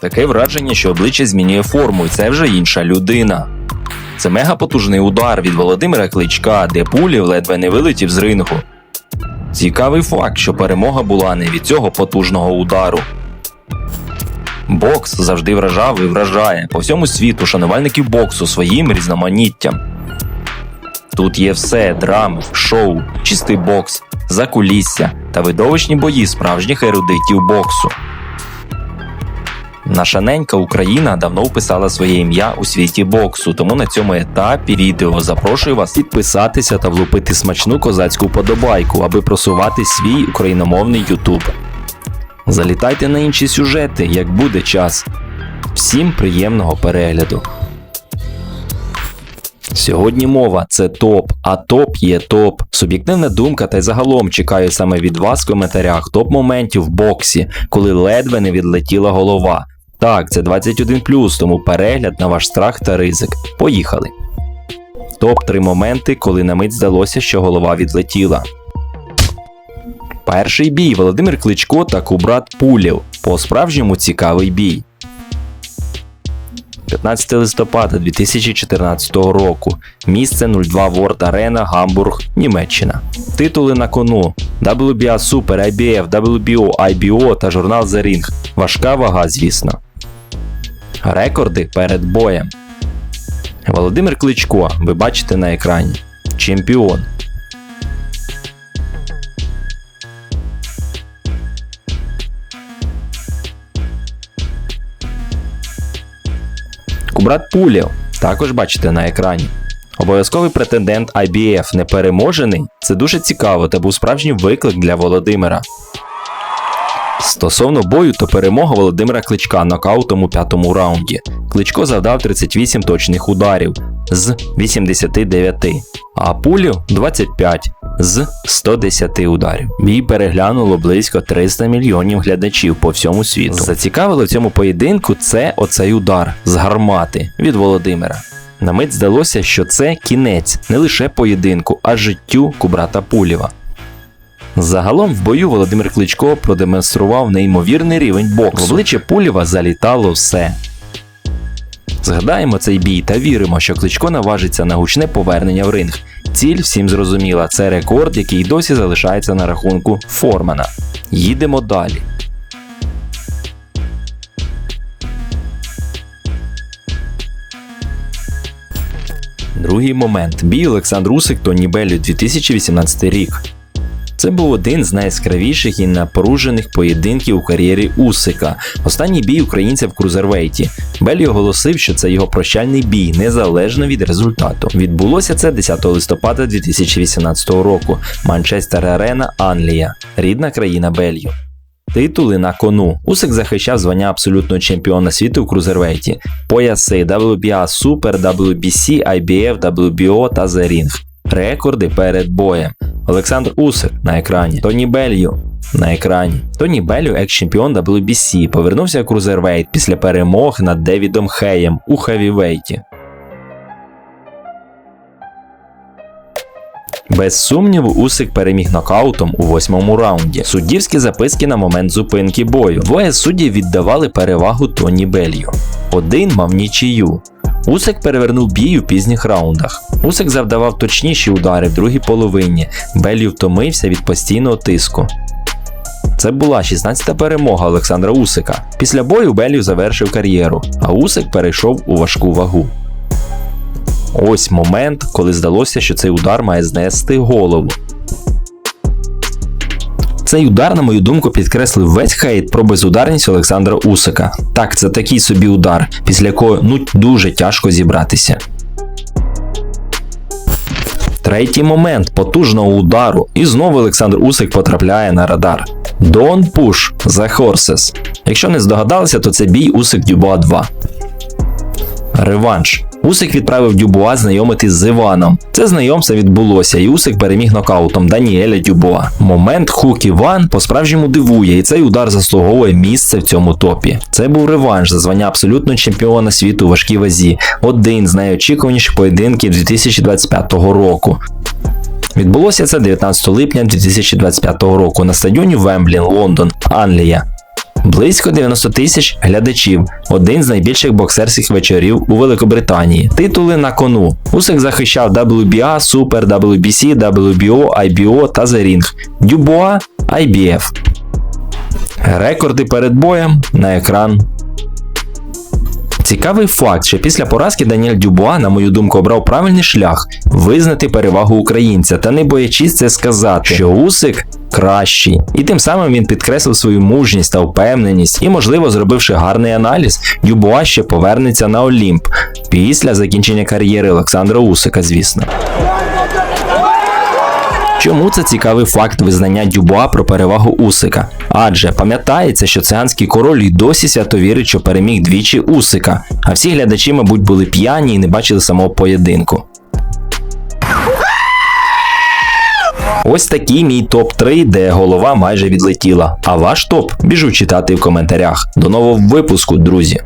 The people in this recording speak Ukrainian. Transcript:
Таке враження, що обличчя змінює форму, і це вже інша людина. Це мегапотужний удар від Володимира Кличка, де пулів ледве не вилетів з рингу. Цікавий факт, що перемога була не від цього потужного удару. Бокс завжди вражав і вражає по всьому світу шанувальників боксу своїм різноманіттям. Тут є все: драми, шоу, чистий бокс, закулісся та видовищні бої справжніх ерудитів боксу. Наша ненька Україна давно вписала своє ім'я у світі боксу, тому на цьому етапі відео запрошую вас підписатися та влупити смачну козацьку подобайку, аби просувати свій україномовний Ютуб. Залітайте на інші сюжети, як буде час. Всім приємного перегляду. Сьогодні мова це топ, а топ є топ. Суб'єктивна думка та й загалом чекаю саме від вас в коментарях топ моментів в боксі, коли ледве не відлетіла голова. Так, це 21 тому перегляд на ваш страх та ризик. Поїхали. Топ 3 моменти, коли на мить здалося, що голова відлетіла. Перший бій Володимир Кличко та Кубрат Пулєв. По справжньому цікавий бій. 15 листопада 2014 року. Місце 02 World Arena, Гамбург, Німеччина. Титули на кону: WBA Super, IBF, WBO, IBO та журнал The Ring. Важка вага, звісно. Рекорди перед боєм. Володимир Кличко, ви бачите на екрані. Чемпіон. Кубрат Пулєв, також бачите на екрані. Обов'язковий претендент IBF непереможений це дуже цікаво та був справжній виклик для Володимира. Стосовно бою, то перемога Володимира Кличка нокаутом у п'ятому раунді. Кличко завдав 38 точних ударів з 89, а пулю 25 з 110 ударів. Бій переглянуло близько 300 мільйонів глядачів по всьому світу. Зацікавило в цьому поєдинку це оцей удар з гармати від Володимира. На мить здалося, що це кінець не лише поєдинку, а життю Кубрата Пулєва. Загалом в бою Володимир Кличко продемонстрував неймовірний рівень боксу. В обличчя Пулєва залітало все. Згадаємо цей бій та віримо, що Кличко наважиться на гучне повернення в ринг. Ціль всім зрозуміла, це рекорд, який досі залишається на рахунку Формана. Їдемо далі. Другий момент. Бій Олександр Усик Тоні Беллю 2018 рік. Це був один з найяскравіших і напружених поєдинків у кар'єрі Усика. Останній бій українця в крузервейті. Беллі оголосив, що це його прощальний бій, незалежно від результату. Відбулося це 10 листопада 2018 року. Манчестер Арена, Англія, рідна країна Белью. Титули на кону. Усик захищав звання абсолютного чемпіона світу в крузервейті, пояси WBA Super, WBC, IBF, WBO та The Ring. Рекорди перед боєм. Олександр Усик на екрані. Тоні Белью на екрані. Тоні Беллю, екс-чемпіон WBC, повернувся в крузервейт після перемог над Девідом Хеєм у хевівейті. Без сумніву, Усик переміг нокаутом у восьмому раунді. Суддівські записки на момент зупинки бою. Двоє суддів віддавали перевагу Тоні Белью. Один мав нічию. Усик перевернув бій у пізніх раундах. Усик завдавав точніші удари в другій половині. Беллю втомився від постійного тиску. Це була 16-та перемога Олександра Усика. Після бою Беллю завершив кар'єру, а Усик перейшов у важку вагу. Ось момент, коли здалося, що цей удар має знести голову. Цей удар, на мою думку, підкреслив весь хейт про безударність Олександра Усика. Так, це такий собі удар, після якого ну дуже тяжко зібратися. Третій момент потужного удару, і знову Олександр Усик потрапляє на радар. Don't push the horses. Якщо не здогадалися, то це бій Усик Дюбуа 2. Реванш. Усик відправив Дюбуа знайомитись з Іваном. Це знайомство відбулося, і Усик переміг нокаутом Даніеля Дюбуа. Момент хук Іван по-справжньому дивує, і цей удар заслуговує місце в цьому топі. Це був реванш за звання абсолютного чемпіона світу у важкій вазі, один з найочікуваніших поєдинків 2025 року. Відбулося це 19 липня 2025 року на стадіоні Вемблін, Лондон, Англія. Близько 90 тисяч глядачів, один з найбільших боксерських вечорів у Великобританії. Титули на кону. Усик захищав WBA, Super, WBC, WBO, IBO та The Ring. Дюбуа IBF. Рекорди перед боєм на екран. Цікавий факт, що після поразки Даніель Дюбуа, на мою думку, обрав правильний шлях визнати перевагу українця та не боячись це сказати, що Усик кращий. І тим самим він підкреслив свою мужність та впевненість, і, можливо, зробивши гарний аналіз, Дюбуа ще повернеться на Олімп після закінчення кар'єри Олександра Усика, звісно. Чому це цікавий факт визнання Дюбуа про перевагу Усика? Адже пам'ятається, що циганський король і досі свято вірить, що переміг двічі Усика, а всі глядачі, мабуть, були п'яні і не бачили самого поєдинку. Ось такий мій топ-3, де голова майже відлетіла. А ваш топ біжу читати в коментарях. До нового випуску, друзі!